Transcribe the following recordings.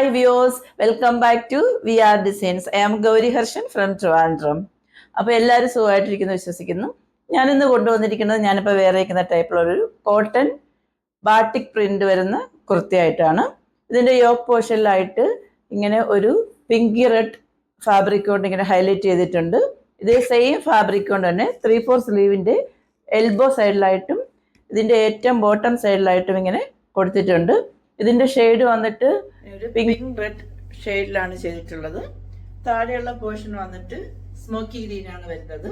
Hi views welcome back to V R designs I am Gauri Harshan from Trivandrum അപ്പോൾ എല്ലാവരും സുഖമായിട്ടിരിക്കുന്നു വിശ്വസിക്കുന്നു. ഞാൻ ഇന്ന് കൊണ്ടുവന്നിരിക്കുന്നത് ഞാനിപ്പോൾ വേറെ ഇരിക്കുന്ന ടൈപ്പിലുള്ളൊരു കോട്ടൺ ബാട്ടിക് പ്രിന്റ് വരുന്ന കുർത്തിയായിട്ടാണ് ഇതിന്റെ യോക്ക് പോർഷനിലായിട്ട് ഇങ്ങനെ ഒരു പിങ്കി റെഡ് ഫാബ്രിക് കൊണ്ട് ഇങ്ങനെ ഹൈലൈറ്റ് ചെയ്തിട്ടുണ്ട്. ഇതേ സെയിം ഫാബ്രിക് കൊണ്ട് തന്നെ ത്രീ ഫോർ സ്ലീവിന്റെ എൽബോ സൈഡിലായിട്ടും ഇതിന്റെ ഏറ്റവും ബോട്ടം സൈഡിലായിട്ടും ഇങ്ങനെ കൊടുത്തിട്ടുണ്ട്. ഇതിന്റെ ഷെയ്ഡ് വന്നിട്ട് ഒരു പിങ്ക് റെഡ് ഷെയ്ഡിലാണ് ചെയ്തിട്ടുള്ളത്. താഴെയുള്ള പോർഷൻ വന്നിട്ട് സ്മോക്കി ഗ്രീൻ ആണ് വരുന്നത്.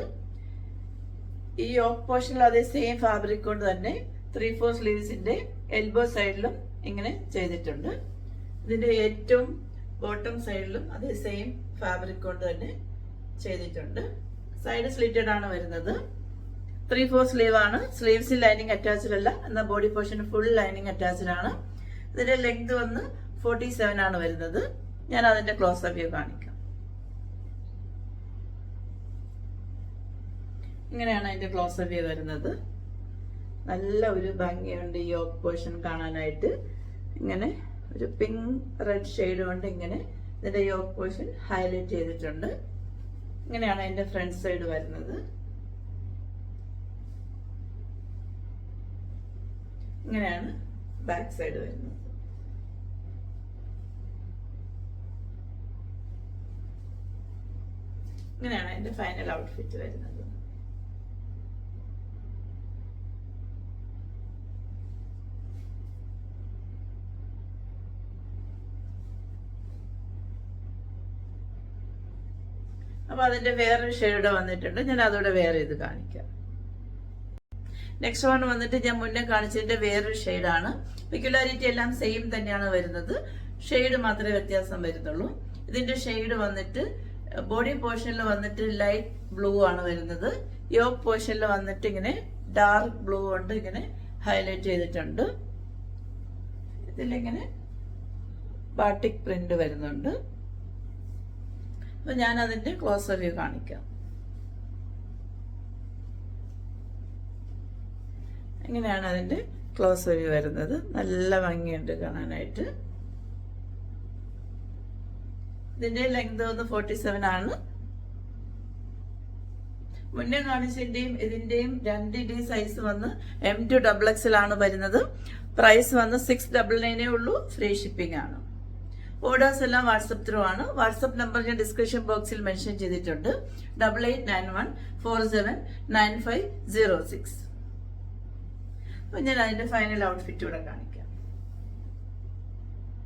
ഈ ഓഫ് പോർഷനിൽ അതേ സെയിം ഫാബ്രിക് കൊണ്ട് തന്നെ ത്രീ ഫോർ സ്ലീവ്സിന്റെ എൽബോ സൈഡിലും ഇങ്ങനെ ചെയ്തിട്ടുണ്ട്. ഇതിന്റെ ഏറ്റവും ബോട്ടം സൈഡിലും അതേ സെയിം ഫാബ്രിക് കൊണ്ട് തന്നെ ചെയ്തിട്ടുണ്ട്. സൈഡ് സ്ലിറ്റഡ് ആണ് വരുന്നത്. ത്രീ ഫോർ സ്ലീവ് ആണ്. സ്ലീവ്സിൽ ലൈനിങ് അറ്റാച്ച്ഡ് അല്ല. എന്നാൽ body portion full lining attached ആണ്. ഇതിന്റെ ലെങ്ത് വന്ന് ഫോർട്ടി സെവൻ ആണ് വരുന്നത്. ഞാൻ അതിന്റെ ക്ലോസ് അപ്പ് വ്യൂ കാണിക്കാം. ഇങ്ങനെയാണ് അതിന്റെ ക്ലോസ് അപ്പ് വ്യൂ വരുന്നത്. നല്ല ഒരു ഭംഗിയുണ്ട് ഈ യോക്ക് പോർഷൻ കാണാനായിട്ട്. ഇങ്ങനെ ഒരു പിങ്ക് റെഡ് ഷെയ്ഡ് കൊണ്ട് ഇങ്ങനെ ഇതിന്റെ യോക്ക് പോർഷൻ ഹൈലൈറ്റ് ചെയ്തിട്ടുണ്ട്. ഇങ്ങനെയാണ് അതിന്റെ ഫ്രണ്ട് സൈഡ് വരുന്നത്. ഇങ്ങനെയാണ് ബാക്ക് സൈഡ് വരുന്നത്. ഇങ്ങനെയാണ് അതിന്റെ ഫൈനൽ ഔട്ട്ഫിറ്റ് വരുന്നത്. അപ്പൊ അതിന്റെ വേറൊരു ഷെയ്ഡ് വന്നിട്ടുണ്ട്. ഞാൻ അതോടെ വേറെ ഇത് കാണിക്കാം. നെക്സ്റ്റ് വൺ വന്നിട്ട് ഞാൻ മുന്നേ കാണിച്ചതിന്റെ വേറൊരു ഷെയ്ഡാണ് പെക്യുലാരിറ്റി എല്ലാം സെയിം തന്നെയാണ് വരുന്നത്. ഷെയ്ഡ് മാത്രമേ വ്യത്യാസം വരുന്നുള്ളൂ. ഇതിന്റെ ഷെയ്ഡ് വന്നിട്ട് ബോഡി പോർഷനിൽ വന്നിട്ട് ലൈറ്റ് ബ്ലൂ ആണ് വരുന്നത്. യോക്ക് പോർഷനിൽ വന്നിട്ട് ഇങ്ങനെ ഡാർക്ക് ബ്ലൂ കൊണ്ട് ഇങ്ങനെ ഹൈലൈറ്റ് ചെയ്തിട്ടുണ്ട്. ഇതിലിങ്ങനെ ബാട്ടിക് പ്രിന്റ് വരുന്നുണ്ട്. അപ്പൊ ഞാൻ അതിന്റെ ക്ലോസ് വ്യൂ കാണിക്കാം. ഇങ്ങനെയാണ് അതിന്റെ ക്ലോസ് വ്യൂ വരുന്നത്. നല്ല ഭംഗിയുണ്ട് കാണാനായിട്ട്. ഇതിന്റെ ലെങ്ത് വന്ന് ഫോർട്ടി സെവൻ ആണ്. മുന്നേ കാണിച്ചതിന്റെയും ഇതിന്റെയും രണ്ടിന്റെയും സൈസ് വന്ന് എം ടു ഡബിൾ എക്സ് എക്സിലാണ് വരുന്നത്. പ്രൈസ് വന്ന് സിക്സ് ഡബിൾ നയനേ ഉള്ളൂ. ഫ്രീ ഷിപ്പിംഗ് ആണ്. ഓർഡേഴ്സ് എല്ലാം വാട്സപ്പ് ത്രൂ ആണ്. വാട്സപ്പ് നമ്പർ ഞാൻ ഡിസ്ക്രിപ്ഷൻ ബോക്സിൽ മെൻഷൻ ചെയ്തിട്ടുണ്ട്. Double eight nine one four seven nine five zero six അപ്പൊ ഞാൻ അതിന്റെ ഫൈനൽ ഔട്ട്ഫിറ്റ് ഇവിടെ കാണിക്കാം.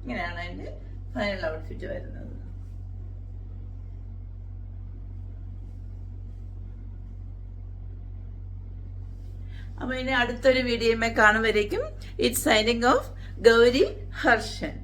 ഇങ്ങനെയാണ് അതിന്റെ ഫൈനൽ ഔട്ട്ഫിറ്റ് വരുന്നത്. അപ്പൊ ഇനി അടുത്തൊരു വീഡിയോമേ കാണുമ്പോഴേക്കും it's signing off Gauri Harshan.